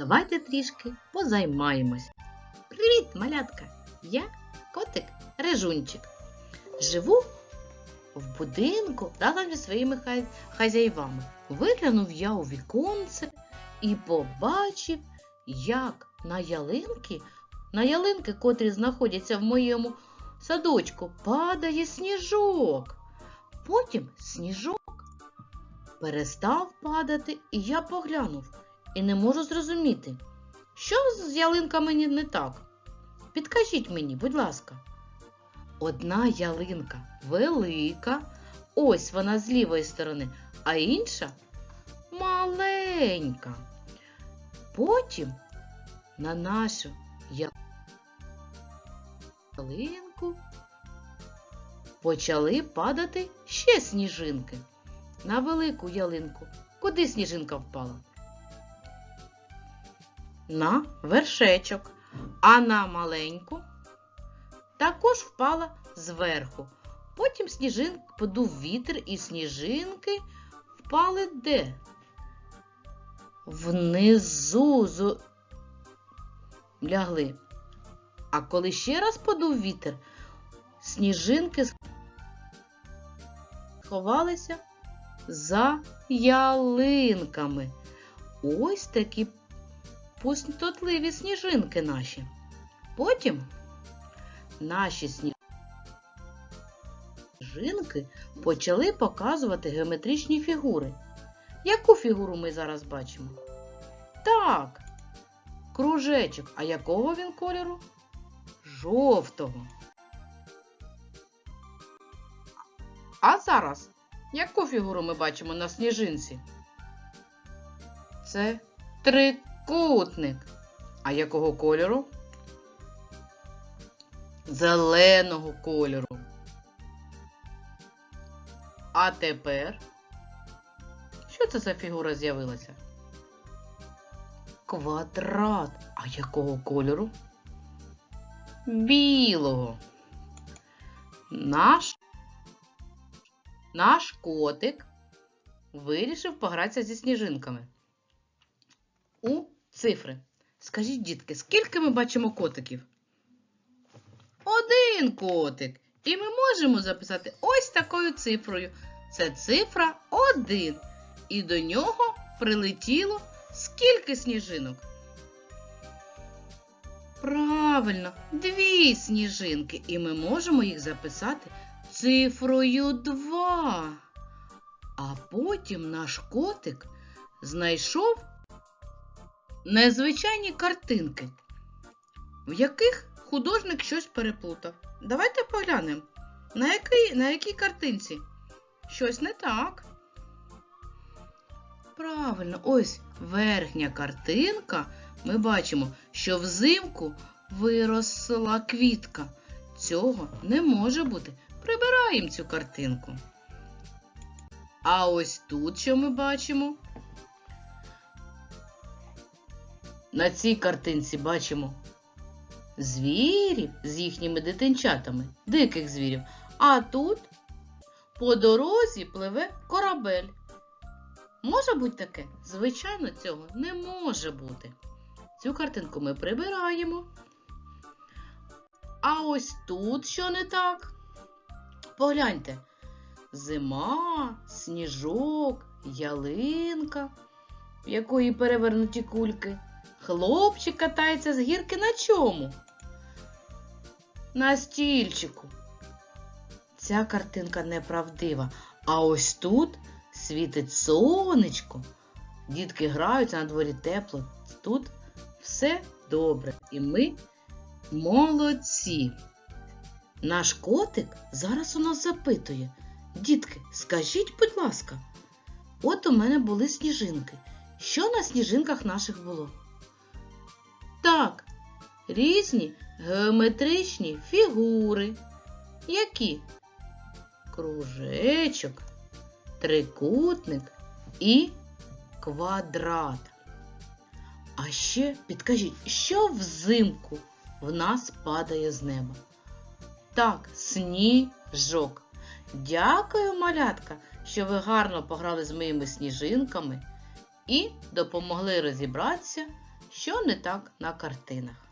Давайте трішки позаймаємось. Привіт, малятка! Я котик Режунчик. Живу в будинку разом зі своїми хазяївами. Виглянув я у віконце і побачив, як на ялинки, на ялинки, котрі знаходяться в моєму садочку, падає сніжок. Потім сніжок перестав падати, і я поглянув і не можу зрозуміти, що з ялинками не- так. Підкажіть мені, будь ласка. Одна ялинка велика, ось вона з лівої сторони, а інша маленька. Потім на нашу ялинку почали падати ще сніжинки. На велику ялинку. Куди сніжинка впала? На вершечок, а на маленьку також впала зверху. Потім сніжин подув вітер, і сніжинки впали де? Внизу зо- лягли. А коли ще раз подув вітер, сніжинки сховалися за ялинками. Ось такі пустотливі сніжинки наші. Потім наші сніжинки почали показувати геометричні фігури. Яку фігуру ми зараз бачимо? Так, кружечок. А якого він кольору? Жовтого. А зараз яку фігуру ми бачимо на сніжинці? Це трикутник. А якого кольору? Зеленого кольору. А тепер що це за фігура з'явилася? Квадрат. А якого кольору? Білого. Наш наш котик вирішив погратися зі сніжинками. У цифри. Скажіть, дітки, скільки ми бачимо котиків? Один котик. І ми можемо записати ось такою цифрою. Це цифра 1. І до нього прилетіло скільки сніжинок? Правильно, дві сніжинки, і ми можемо їх записати цифрою 2. А потім наш котик знайшов незвичайні картинки, в яких художник щось переплутав. Давайте поглянемо, на якій, на якій картинці щось не так. Правильно, ось верхня картинка. Ми бачимо, що взимку виросла квітка. Цього не може бути. Прибираємо цю картинку. А ось тут що ми бачимо? На цій картинці бачимо звірів з їхніми дитинчатами, диких звірів. А тут по дорозі пливе корабель. Може бути таке? Звичайно, цього не може бути. Цю картинку ми прибираємо. А ось тут що не так? Погляньте. Зима, сніжок, ялинка, в якої перевернуті кульки. Хлопчик катається з гірки на чому? На стільчику. Ця картинка неправдива. А ось тут світить сонечко. Дітки граються на дворі тепло. Тут все добре. І ми молодці. Наш котик зараз у нас запитує. Дітки, скажіть, будь ласка, от у мене були сніжинки. Що на сніжинках наших було? Так, різні геометричні фігури. Які? Кружечок, трикутник і квадрат. А ще підкажіть, що взимку в нас падає з неба? Так, сніжок. Дякую, малятка, що ви гарно пограли з моїми сніжинками і допомогли розібратися, що не так на картинах.